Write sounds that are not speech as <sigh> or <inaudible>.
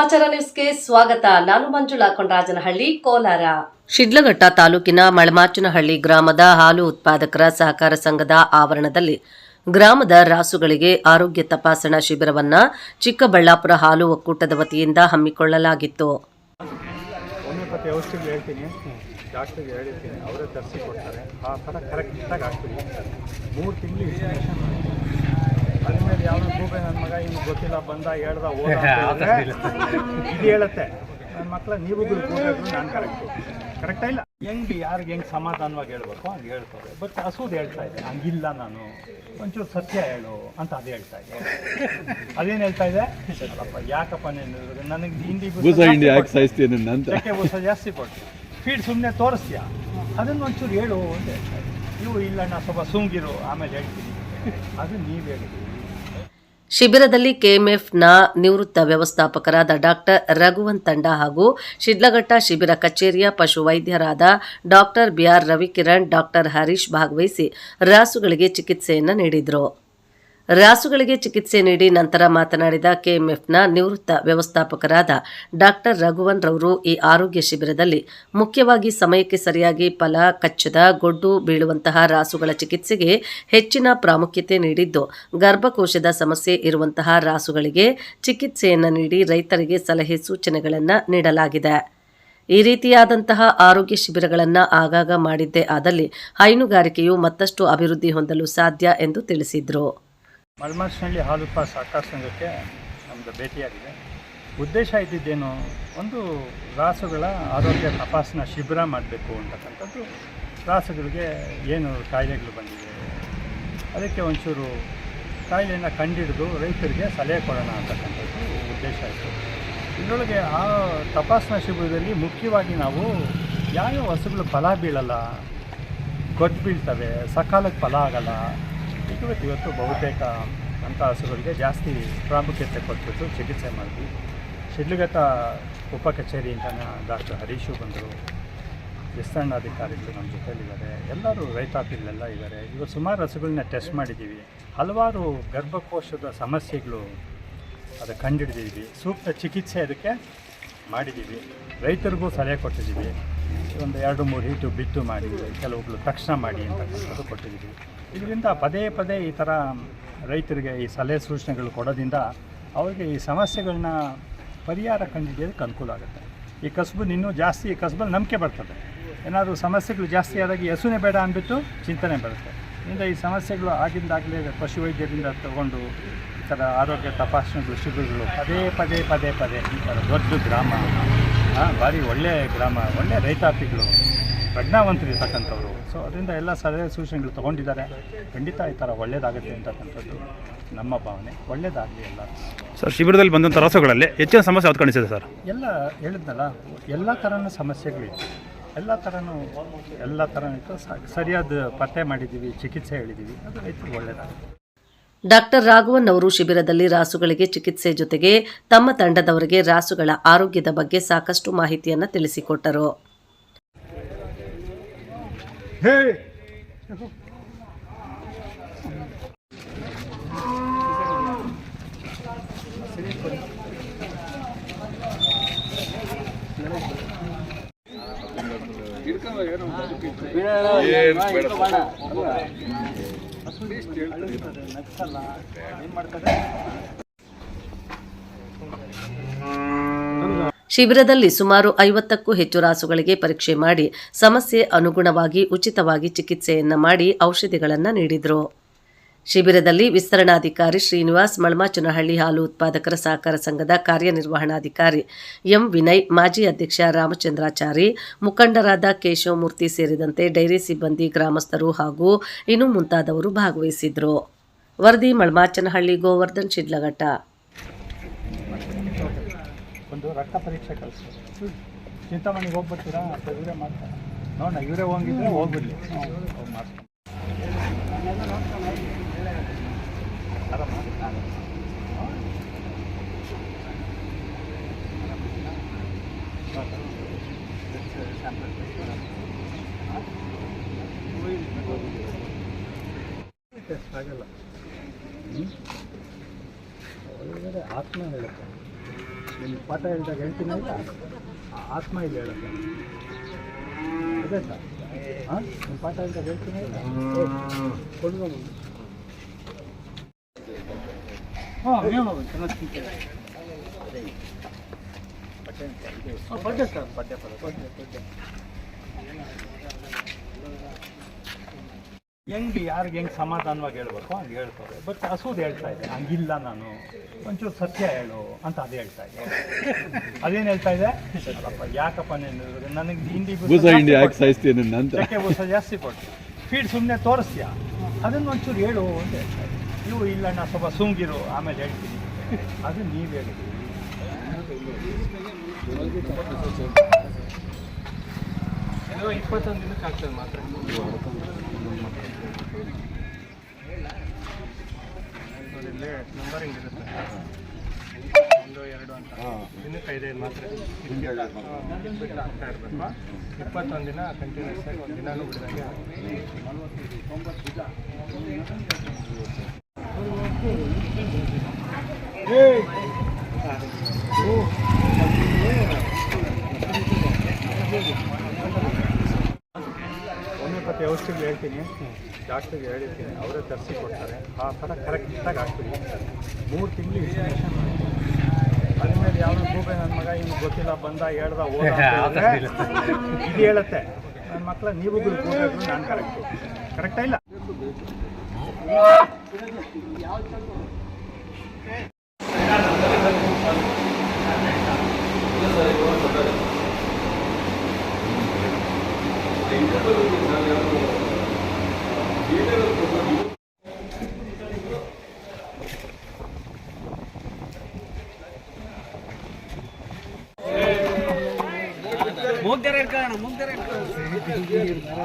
ಸಮಾಚಾರ ನ್ಯೂಸ್ಗೆ ಸ್ವಾಗತ. ನಾನು ಮಂಜುಳಾ ಕೊಂಡರಾಜನಹಳ್ಳಿ ಕೋಲಾರ. ಶಿಡ್ಲಘಟ್ಟ ತಾಲೂಕಿನ ಮಳಮಾಚನಹಳ್ಳಿ ಗ್ರಾಮದ ಹಾಲು ಉತ್ಪಾದಕರ ಸಹಕಾರ ಸಂಘದ ಆವರಣದಲ್ಲಿ ಗ್ರಾಮದ ರಾಸುಗಳಿಗೆ ಆರೋಗ್ಯ ತಪಾಸಣಾ ಶಿಬಿರವನ್ನ ಚಿಕ್ಕಬಳ್ಳಾಪುರ ಹಾಲು ಒಕ್ಕೂಟದ ವತಿಯಿಂದ ಹಮ್ಮಿಕೊಳ್ಳಲಾಗಿತ್ತು. ಹೋಮಿಯೋಪತಿ ಔಷಧಿಗಳು ಹೇಳ್ತೀನಿ. ಡಾಕ್ಟ್ರಿಗೆ ಹೇಳಿರ್ತೀನಿ. ಅವರೇ ತರಿಸಿ ಕೊಡ್ತಾರೆ. ಆ ಥರ ಕರೆಕ್ಟಾಗಿ ಹಾಕ್ತೀವಿ ಮೂರು ತಿಂಗಳು ಯಾವ ಗೂಬೆ ನನ್ನ ಮಗ ಇನ್ನು ಗೊತ್ತಿಲ್ಲ ಬಂದ ಹೇಳ್ದ ಹೋದ ಅಂತ ಹೇಳಿದ್ರೆ ಇದು ಹೇಳುತ್ತೆ. ನನ್ನ ಮಕ್ಕಳ ನೀವು ಗೂಬೆಗಳು ನಾನು ಕರೆಕ್ಟು ಕರೆಕ್ಟಾ ಇಲ್ಲ? ಹೆಂಗೆ ಯಾರಿಗೆ ಹೆಂಗೆ ಸಮಾಧಾನವಾಗಿ ಹೇಳ್ಬೇಕು ಹಂಗೆ ಹೇಳ್ತಾರೆ. ಬಟ್ ಹಸುದು ಹೇಳ್ತಾ ಇದೆ ಹಂಗಿಲ್ಲ ನಾನು. ಒಂಚೂರು ಸತ್ಯ ಹೇಳು ಅಂತ ಅದು ಹೇಳ್ತಾ ಇದೆ ಅದೇನು ಹೇಳ್ತಾ ಇದೆ ಅಲ್ಲಪ್ಪ ಯಾಕಪ್ಪ ನೀನು ನನಗೆ ಹಿಂದಿ ಬೂಸ ಜಾಸ್ತಿ ಕೊಟ್ಟು ಫೀಡ್ ಸುಮ್ಮನೆ ತೋರಿಸ್ತೀಯ? ಅದನ್ನು ಒಂಚೂರು ಹೇಳು ಅಂತ ಹೇಳ್ತಾರೆ ನೀವು ಇಲ್ಲ ನಾ ಸ್ವಲ್ಪ ಸುಂಗಿರು ಆಮೇಲೆ ಹೇಳ್ತೀನಿ. ಅದು ನೀವು ಹೇಳಿದ್ರಿ ಶಿಬಿರದಲ್ಲಿ ಕೆಎಂಎಫ್ನ ನಿವೃತ್ತ ವ್ಯವಸ್ಥಾಪಕರಾದ ಡಾಕ್ಟರ್ ರಘುವನ್ ತಂಡ ಹಾಗೂ ಶಿಡ್ಲಘಟ್ಟ ಶಿಬಿರ ಕಚೇರಿಯ ಪಶು ವೈದ್ಯರಾದ doctor B R Ravikiran, doctor Harish ಭಾಗವಹಿಸಿ ರಾಸುಗಳಿಗೆ ಚಿಕಿತ್ಸೆಯನ್ನು ನೀಡಿದರು. ರಾಸುಗಳಿಗೆ ಚಿಕಿತ್ಸೆ ನೀಡಿ ನಂತರ ಮಾತನಾಡಿದ ಕೆಎಂಎಫ್ನ ನಿವೃತ್ತ ವ್ಯವಸ್ಥಾಪಕರಾದ ಡಾಕ್ಟರ್ ರಘುವನ್ ರವರು ಈ ಆರೋಗ್ಯ ಶಿಬಿರದಲ್ಲಿ ಮುಖ್ಯವಾಗಿ ಸಮಯಕ್ಕೆ ಸರಿಯಾಗಿ ಫಲ, ಕಚ್ಚದ, ಗೊಡ್ಡು ಬೀಳುವಂತಹ ರಾಸುಗಳ ಚಿಕಿತ್ಸೆಗೆ ಹೆಚ್ಚಿನ ಪ್ರಾಮುಖ್ಯತೆ ನೀಡಿದ್ದು, ಗರ್ಭಕೋಶದ ಸಮಸ್ಯೆ ಇರುವಂತಹ ರಾಸುಗಳಿಗೆ ಚಿಕಿತ್ಸೆಯನ್ನು ನೀಡಿ ರೈತರಿಗೆ ಸಲಹೆ ಸೂಚನೆಗಳನ್ನು ನೀಡಲಾಗಿದೆ. ಈ ರೀತಿಯಾದಂತಹ ಆರೋಗ್ಯ ಶಿಬಿರಗಳನ್ನು ಆಗಾಗ ಮಾಡಿದ್ದೇ ಆದಲ್ಲಿ ಹೈನುಗಾರಿಕೆಯು ಮತ್ತಷ್ಟು ಅಭಿವೃದ್ಧಿ ಹೊಂದಲು ಸಾಧ್ಯ ಎಂದು ತಿಳಿಸಿದರು. ಮಲ್ಮಾಸ್ನಳ್ಳಿ ಹಾಲು ಉತ್ಪಾದ ಸಹಕಾರ ಸಂಘಕ್ಕೆ ನಮ್ಮದು ಭೇಟಿಯಾಗಿದೆ. ಉದ್ದೇಶ ಇದ್ದಿದ್ದೇನು, ಒಂದು ರಾಸುಗಳ ಆರೋಗ್ಯ ತಪಾಸಣಾ ಶಿಬಿರ ಮಾಡಬೇಕು ಅಂತಕ್ಕಂಥದ್ದು ರಾಸುಗಳಿಗೆ ಏನು ಕಾಯಿಲೆಗಳು ಬಂದಿದೆ. ಅದಕ್ಕೆ ಒಂಚೂರು ಕಾಯಿಲೆಯನ್ನು ಕಂಡಿಡಿದು ರೈತರಿಗೆ ಸಲಹೆ ಕೊಡೋಣ ಅಂತಕ್ಕಂಥದ್ದು ಉದ್ದೇಶ ಇತ್ತು. ಇದರೊಳಗೆ ಆ ತಪಾಸಣಾ ಶಿಬಿರದಲ್ಲಿ ಮುಖ್ಯವಾಗಿ ನಾವು ಯಾವ್ಯಾವ ಹಸುಗಳು ಫಲ ಬೀಳಲ್ಲ, ಗೊತ್ತು ಬೀಳ್ತವೆ, ಸಕಾಲಕ್ಕೆ ಫಲ ಆಗಲ್ಲ ಇವತ್ತು ಇವತ್ತು ಬಹುತೇಕ ಅಂಥ ಹಸುಗಳಿಗೆ ಜಾಸ್ತಿ ಪ್ರಾಮುಖ್ಯತೆ ಕೊಟ್ಬಿಟ್ಟು ಚಿಕಿತ್ಸೆ ಮಾಡಿದ್ವಿ. ಶಿಡ್ಲಘಟ್ಟ ಉಪ ಕಚೇರಿಯಿಂದ ಡಾಕ್ಟರ್ ಹರೀಶು ಬಂದರು. ವಿಸ್ತರಣಾಧಿಕಾರಿಗಳು ನಮ್ಮ ಜೊತೆಯಲ್ಲಿದ್ದಾರೆ ಎಲ್ಲರೂ ರೈತಾಪಿಗಳೆಲ್ಲ ಇದ್ದಾರೆ. ಇವತ್ತು ಸುಮಾರು ಹಸುಗಳನ್ನ ಟೆಸ್ಟ್ ಮಾಡಿದ್ದೀವಿ. ಹಲವಾರು ಗರ್ಭಕೋಶದ ಸಮಸ್ಯೆಗಳು ಅದು ಕಂಡುಹಿಡಿದಿದ್ದೀವಿ ಸೂಕ್ತ ಚಿಕಿತ್ಸೆ ಅದಕ್ಕೆ ಮಾಡಿದ್ದೀವಿ. ರೈತರಿಗೂ ಸಲಹೆ ಕೊಟ್ಟಿದ್ದೀವಿ. ಒಂದು ಎರಡು ಮೂರು ಹೀಟು ಬಿಟ್ಟು ಮಾಡಿ ಕೆಲವುಗಳು ತಕ್ಷಣ ಮಾಡಿ ಅಂತಕ್ಕಂಥದ್ದು ಕೊಟ್ಟಿದ್ದೀವಿ. ಇದರಿಂದ ಪದೇ ಪದೇ ಈ ಥರ ರೈತರಿಗೆ ಈ ಸಲಹೆ ಸೂಚನೆಗಳು ಕೊಡೋದ್ರಿಂದ ಅವರಿಗೆ ಈ ಸಮಸ್ಯೆಗಳನ್ನ ಪರಿಹಾರ ಕಂಡುಹಿಡಿಯೋದಕ್ಕೆ ಅನುಕೂಲ ಆಗುತ್ತೆ. ಈ ಕಸಬು ಇನ್ನೂ ಜಾಸ್ತಿ, ಈ ಕಸಬಲ್ಲಿ ನಂಬಿಕೆ ಬರ್ತದೆ. ಏನಾದರೂ ಸಮಸ್ಯೆಗಳು ಜಾಸ್ತಿ ಆದಾಗ ಹಸುನೇ ಬೇಡ ಅಂದ್ಬಿಟ್ಟು ಚಿಂತನೆ ಬರುತ್ತೆ. ಇಂದ ಈ ಸಮಸ್ಯೆಗಳು ಆಗಿಂದಾಗಲೇ ಪಶುವೈದ್ಯರಿಂದ ತಗೊಂಡು ಈ ಥರ ಆರೋಗ್ಯ ತಪಾಸಣೆಗಳು ಶಿಬಿರಗಳು ಪದೇ ಪದೇ ಪದೇ ಪದೇ ಈ ಥರ ದೊಡ್ಡ ಗ್ರಾಮ ಭಾರಿ ಒಳ್ಳೆಯ ಗ್ರಾಮ ಒಳ್ಳೆಯ ರೈತಾಪಿಗಳು ಪ್ರಜ್ಞಾವಂತರು ಇರ್ತಕ್ಕಂಥವ್ರು. ಸೊ ಅದರಿಂದ ಎಲ್ಲ ಸಲಹೆ ಸೂಚನೆಗಳು ತೊಗೊಂಡಿದ್ದಾರೆ. ಖಂಡಿತ ಈ ಥರ ಒಳ್ಳೆಯದಾಗುತ್ತೆ ಅಂತಕ್ಕಂಥದ್ದು ನಮ್ಮ ಭಾವನೆ. ಒಳ್ಳೆಯದಾಗಲಿ ಎಲ್ಲ. ಸರ್ ಶಿಬಿರದಲ್ಲಿ ಬಂದಂಥ ರಸಗಳಲ್ಲಿ ಹೆಚ್ಚಿನ ಸಮಸ್ಯೆ ಯಾವ್ದು ಕಾಣಿಸಿದೆ ಸರ್? ಎಲ್ಲ ಹೇಳಿದ್ನಲ್ಲ ಎಲ್ಲ ಥರನ ಸಮಸ್ಯೆಗಳಿತ್ತು ಎಲ್ಲ ಥರನೂ ಎಲ್ಲ ಥರನೂ ಇತ್ತು. ಸರಿಯಾದ ಪತ್ತೆ ಮಾಡಿದ್ದೀವಿ ಚಿಕಿತ್ಸೆ ಹೇಳಿದ್ದೀವಿ. ಅದು ರೈತರಿಗೆ ಒಳ್ಳೆಯದಾಗುತ್ತೆ ಡಾಕ್ಟರ್ ರಾಘವನ್ ಅವರು ಶಿಬಿರದಲ್ಲಿ ರಾಸುಗಳಿಗೆ ಚಿಕಿತ್ಸೆ ಜೊತೆಗೆ ತಮ್ಮ ತಂಡದವರಿಗೆ ರಾಸುಗಳ ಆರೋಗ್ಯದ ಬಗ್ಗೆ ಸಾಕಷ್ಟು ಮಾಹಿತಿಯನ್ನು ತಿಳಿಸಿಕೊಟ್ಟರು. ಹೇಳಿ ಏನು ಮಾಡ್ತಾರೆ ಶಿಬಿರದಲ್ಲಿ ಸುಮಾರು ಐವತ್ತಕ್ಕೂ ಹೆಚ್ಚು ರಾಸುಗಳಿಗೆ ಪರೀಕ್ಷೆ ಮಾಡಿ ಸಮಸ್ಯೆ ಅನುಗುಣವಾಗಿ ಉಚಿತವಾಗಿ ಚಿಕಿತ್ಸೆಯನ್ನ ಮಾಡಿ ಔಷಧಿಗಳನ್ನು ನೀಡಿದರು. ಶಿಬಿರದಲ್ಲಿ ವಿಸ್ತರಣಾಧಿಕಾರಿ ಶ್ರೀನಿವಾಸ್ ಮಳಮಾಚನಹಳ್ಳಿ ಹಾಲು ಉತ್ಪಾದಕರ ಸಹಕಾರ ಸಂಘದ ಕಾರ್ಯನಿರ್ವಹಣಾಧಿಕಾರಿ ಎಂ ವಿನಯ್, ಮಾಜಿ ಅಧ್ಯಕ್ಷ ರಾಮಚಂದ್ರಾಚಾರಿ, ಮುಖಂಡರಾದ ಕೇಶವಮೂರ್ತಿ ಸೇರಿದಂತೆ ಡೈರಿ ಸಿಬ್ಬಂದಿ, ಗ್ರಾಮಸ್ಥರು ಹಾಗೂ ಇನ್ನು ಮುಂತಾದವರು ಭಾಗವಹಿಸಿದ್ರು. ವರದಿ ಮಳ್ಮಾಚನಹಳ್ಳಿ ಗೋವರ್ಧನ್, ಶಿಡ್ಲಘಟ್ಟ. ಒಂದು ರಕ್ತ ಪರೀಕ್ಷೆ ಕಳಿಸ್ಬೋದು ಚಿಂತಾಮಣಿಗೆ ಹೋಗ್ಬಿಡ್ತೀರಾ? ಅಥವಾ ಇವರೇ ಮಾಡ್ತಾರೆ. ನೋಡೋಣ, ಇವರೇ ಹೋಗಿದ್ರೆ ಹೋಗ್ಬಿಡ್ಲಿ. ಆತ್ಮ ಹೇಳುತ್ತೆ. ನಿಮ್ಗೆ ಪಾಠ ಹೇಳಿದಾಗ ಹೇಳ್ತೀನಿ ಅಂತ ಆತ್ಮ ಇದೆ ಹೇಳುತ್ತೆ ಅದೇ ಸರ್. ಹಾಂ ನಿಮ್ಮ ಪಾಠ ಹೇಳಿದಾಗ ಹೇಳ್ತೀನಿ ಕೊಡ್ಬೋದು ಹಾಂ ಹೇಳೋದು ಚೆನ್ನಾಗಿ ಪಡ್ಡೆ ಸರ್. ಪಡ್ಡೆ ಪದ ಪಡ್ಡೆ ಹೆಂಗೆ ಯಾರಿಗೆ ಹೆಂಗೆ ಸಮಾಧಾನವಾಗಿ ಹೇಳ್ಬೇಕು ಹಂಗೆ ಹೇಳ್ತಾರೆ. ಬಟ್ ಹಸುದು ಹೇಳ್ತಾ ಇದೆ ಹಂಗಿಲ್ಲ ನಾನು. ಒಂಚೂರು ಸತ್ಯ ಹೇಳು ಅಂತ ಅದು ಹೇಳ್ತಾ ಇದೆ ಅದೇನು ಹೇಳ್ತಾ ಇದೆ ಯಾಕಪ್ಪ ನೀನು ನನಗೆ ಹಿಂಡಿ ಬೂಸ ಜಾಸ್ತಿ ಕೊಟ್ಟು ಫೀಡ್ ಸುಮ್ಮನೆ ತೋರಿಸ್ತೀಯ? ಅದನ್ನು ಒಂಚೂರು ಹೇಳು ಅಂತ ಹೇಳ್ತಾ ಇದೆ ನೀವು ಇಲ್ಲ ನಾ ಸ್ವಲ್ಪ ಸುಂಗಿರು ಆಮೇಲೆ ಹೇಳ್ತೀನಿ. ಅದು ನೀವು ಹೇಳಿದ್ರಿ. ಇಪ್ಪತ್ತೊಂದು ದಿನಕ್ಕೆ ಆಗ್ತದೆ ಮಾತ್ರ. ನೋಡಿಲ್ಲೇ ನಂಬರಿಂಗ್ ಇರುತ್ತೆ ಒಂದು ಎರಡು ಅಂತ ದಿನಕ್ಕೆ ಐದೈದು ಮಾತ್ರ ಬಿಟ್ಟು ಇಪ್ಪತ್ತೊಂದು ದಿನ ಕಂಟಿನ್ಯೂಸ್ ಆಗಿ ಒಂದು ದಿನಾನೂ ಬಿಡಿದಂಗೆ ಹೇಳ್ತೀನಿ. ಡಾಕ್ಟ್ರಿಗೆ ಹೇಳಿರ್ತೀನಿ. ಅವರೇ ತರಿಸಿ ಕೊಡ್ತಾರೆ. ಆ ಥರ ಕರೆಕ್ಟಾಗಿ ಹಾಕ್ತೀವಿ ಮೂರು ತಿಂಗಳು ಇನ್ಸ್ಟಿಮೇಷನ್ ಅದ್ಮೇಲೆ ಯಾವ ಗೂಬೆ ನನ್ನ ಮಗ ಇನ್ನು ಗೊತ್ತಿಲ್ಲ ಬಂದ ಹೇಳ್ದ ಹೋದ <laughs> ಇದು ಹೇಳುತ್ತೆ. ನನ್ನ ಮಕ್ಕಳ ನೀವು ನಾನು ಕರೆಕ್ಟು ಕರೆಕ್ಟಾ ಇಲ್ಲ? ಮುಗ್ಧರ ಇರ್ಕೋಣ ಮುಗ್ಧರ ಇರ್ಕೋಣ